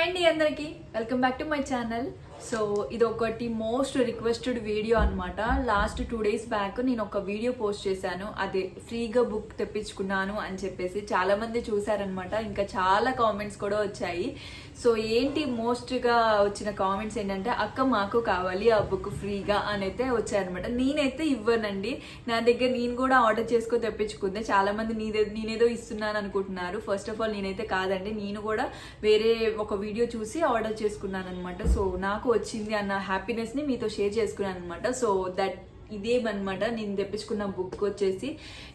Hi అండి అందరికీ. Welcome back to my channel. So ఇది ఒకటి మోస్ట్ రిక్వెస్టెడ్ వీడియో అనమాట లాస్ట్ టూ డేస్ బ్యాక్ నేను ఒక వీడియో పోస్ట్ చేశాను. అదే ఫ్రీగా బుక్ తెప్పించుకున్నాను అని చెప్పేసి చాలా మంది చూసారనమాట ఇంకా చాలా కామెంట్స్ కూడా వచ్చాయి. సో ఏంటి మోస్ట్గా వచ్చిన కామెంట్స్ ఏంటంటే అక్క మాకు కావాలి ఆ బుక్ ఫ్రీగా అని అయితే వచ్చాయన్నమాట నేనైతే ఇవ్వనండి. నా దగ్గర నేను కూడా ఆర్డర్ చేసుకొని తెప్పించుకుందే. చాలా మంది నీదే నేనేదో ఇస్తున్నాను అనుకుంటున్నారు. ఫస్ట్ ఆఫ్ ఆల్ నేనైతే కాదండి. నేను కూడా వేరే ఒక వీడియో చూసి ఆర్డర్ చేసుకున్నాను అనమాట సో నాకు వచ్చింది అన్న హ్యాపీనెస్ని మీతో షేర్ చేసుకున్నాను అనమాట సో దట్ ఇదేమన్నమాట నేను తెప్పించుకున్న బుక్ వచ్చేసి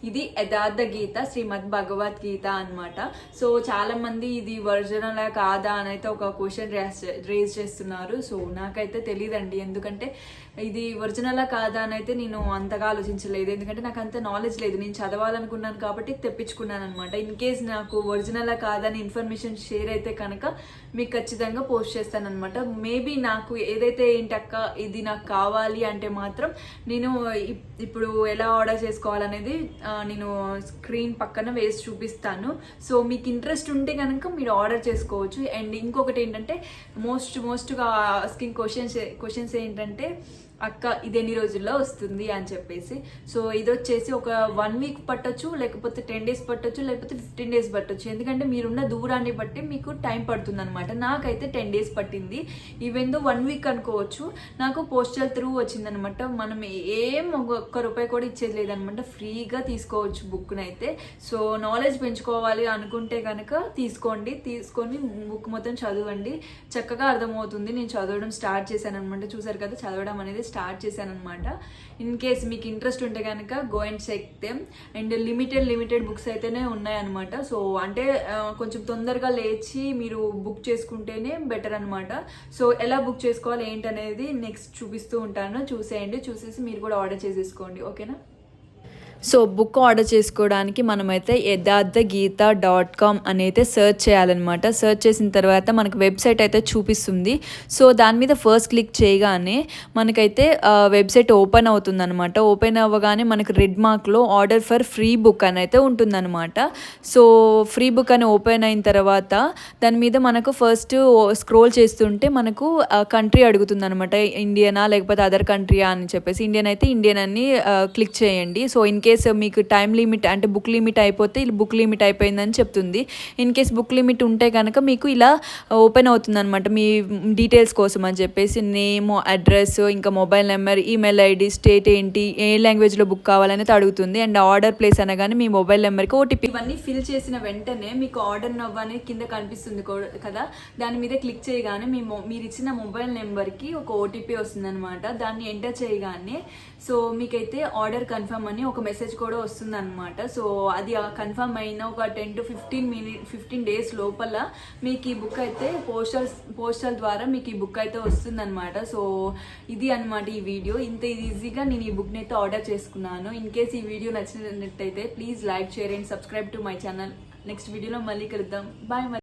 ఇది యథార్థ గీత శ్రీమద్ భగవద్గీత అనమాట సో చాలా మంది ఇది ఒరిజినల్ కాదా అని అయితే ఒక క్వశ్చన్ రేజ్ చేస్తున్నారు. సో నాకైతే తెలియదండి ఎందుకంటే ఇది ఒరిజినలా కాదా అని అయితే నేను అంతగా ఆలోచించలేదు. ఎందుకంటే నాకు అంత నాలెడ్జ్ లేదు. నేను చదవాలనుకున్నాను కాబట్టి తెప్పించుకున్నాను అనమాట ఇన్ కేస్ నాకు ఒరిజినలా కాదా అని ఇన్ఫర్మేషన్ షేర్ అయితే కనుక మీకు ఖచ్చితంగా పోస్ట్ చేస్తాను అనమాట మేబీ నాకు ఏదైతే ఏంటక్క ఇది నాకు కావాలి అంటే మాత్రం నేను ఇప్- ఇప్పుడు ఎలా ఆర్డర్ చేసుకోవాలనేది నేను స్క్రీన్ పక్కన వేసి చూపిస్తాను. సో మీకు ఇంట్రెస్ట్ ఉంటే కనుక మీరు ఆర్డర్ చేసుకోవచ్చు. అండ్ ఇంకొకటి ఏంటంటే మోస్ట్ మోస్ట్గా స్కిన్ క్వశ్చన్స్ క్వశ్చన్స్ ఏంటంటే అక్క ఇది ఎన్ని రోజుల్లో వస్తుంది అని చెప్పేసి. సో ఇది వచ్చేసి ఒక వన్ వీక్ పట్టొచ్చు లేకపోతే టెన్ డేస్ పట్టొచ్చు లేకపోతే ఫిఫ్టీన్ డేస్ పట్టొచ్చు. ఎందుకంటే మీరున్న దూరాన్ని బట్టి మీకు టైం పడుతుంది అనమాట నాకైతే టెన్ డేస్ పట్టింది. ఈవెన్ దో వన్ వీక్ అనుకోవచ్చు. నాకు పోస్టల్ త్రూ వచ్చిందనమాట మనం ఏం ఒక్క రూపాయి కూడా ఇచ్చేది లేదనమాట ఫ్రీగా తీసుకోవచ్చు బుక్ని అయితే సో నాలెడ్జ్ పెంచుకోవాలి అనుకుంటే కనుక తీసుకోండి. తీసుకొని బుక్ మొత్తం చదవండి. చక్కగా అర్థమవుతుంది. నేను చదవడం స్టార్ట్ చేశాను అనమాట చూసారు కదా చదవడం అనేది స్టార్ట్ చేశాను అనమాట ఇన్ కేస్ మీకు ఇంట్రెస్ట్ ఉంటే కనుక go and check them and limited limited books అయితేనే ఉన్నాయన్నమాట. సో అంటే కొంచెం తొందరగా లేచి మీరు బుక్ చేసుకుంటేనే బెటర్ అనమాట సో ఎలా బుక్ చేసుకోవాలి ఏంటనేది నెక్స్ట్ చూపిస్తూ ఉంటాను. చూసేయండి. చూసేసి మీరు కూడా ఆర్డర్ చేసేసుకోండి. ఓకేనా సో బుక్ ఆర్డర్ చేసుకోవడానికి మనమైతే యథార్థ గీత డాట్ కామ్ అని అయితే సెర్చ్ చేయాలన్నమాట. సెర్చ్ చేసిన తర్వాత మనకు వెబ్సైట్ అయితే చూపిస్తుంది. సో దాని మీద ఫస్ట్ క్లిక్ చేయగానే మనకైతే వెబ్సైట్ ఓపెన్ అవుతుందన్నమాట. ఓపెన్ అవ్వగానే మనకు రెడ్ మార్క్లో ఆర్డర్ ఫర్ ఫ్రీ బుక్ అని అయితే ఉంటుందన్నమాట. సో ఫ్రీ బుక్ అని ఓపెన్ అయిన తర్వాత దాని మీద మనకు ఫస్ట్ స్క్రోల్ చేస్తుంటే మనకు కంట్రీ అడుగుతుంది అనమాట ఇండియనా లేకపోతే అదర్ కంట్రీయా అని చెప్పేసి. ఇండియన్ అయితే ఇండియన్ అని క్లిక్ చేయండి. సో ఇన్ కేస్ మీకు టైం లిమిట్ అంటే బుక్ లిమిట్ అయిపోతే ఇలా బుక్ లిమిట్ అయిపోయిందని చెప్తుంది. ఇన్ కేస్ బుక్ లిమిట్ ఉంటే కనుక మీకు ఇలా ఓపెన్ అవుతుంది అనమాట మీ డీటెయిల్స్ కోసం అని చెప్పేసి నేమ్ అడ్రస్ ఇంకా mobile number email ID state ఏంటి ఏ లాంగ్వేజ్లో బుక్ కావాలనేది అడుగుతుంది. అండ్ ఆర్డర్ ప్లేస్ అనగానే మీ మొబైల్ నెంబర్కి ఓటీపీ ఇవన్నీ ఫిల్ చేసిన వెంటనే మీకు ఆర్డర్ నవ్వు అనేది కింద కనిపిస్తుంది కదా? దాని మీద క్లిక్ చేయగానే మీ మొ- మీరు ఇచ్చిన మొబైల్ నెంబర్కి ఒక ఓటీపీ వస్తుంది అనమాట దాన్ని ఎంటర్ చేయగానే సో మీకైతే ఆర్డర్ కన్ఫర్మ్ అని ఒక మెసేజ్ మెసేజ్ కూడా వస్తుంది అనమాట సో అది కన్ఫర్మ్ అయిన ఒక ten to fifteen minute fifteen days లోపల మీకు ఈ బుక్ అయితే పోస్టల్ పోస్టల్ ద్వారా మీకు ఈ బుక్ అయితే వస్తుంది అనమాట సో ఇది అన్నమాట ఈ వీడియో ఇంత ఈజీగా నేను ఈ బుక్ని అయితే ఆర్డర్ చేసుకున్నాను. ఇన్ కేస్ ఈ వీడియో నచ్చినట్టయితే please like share and subscribe to my channel next వీడియోలో మళ్ళీ కలుద్దాం. బాయ్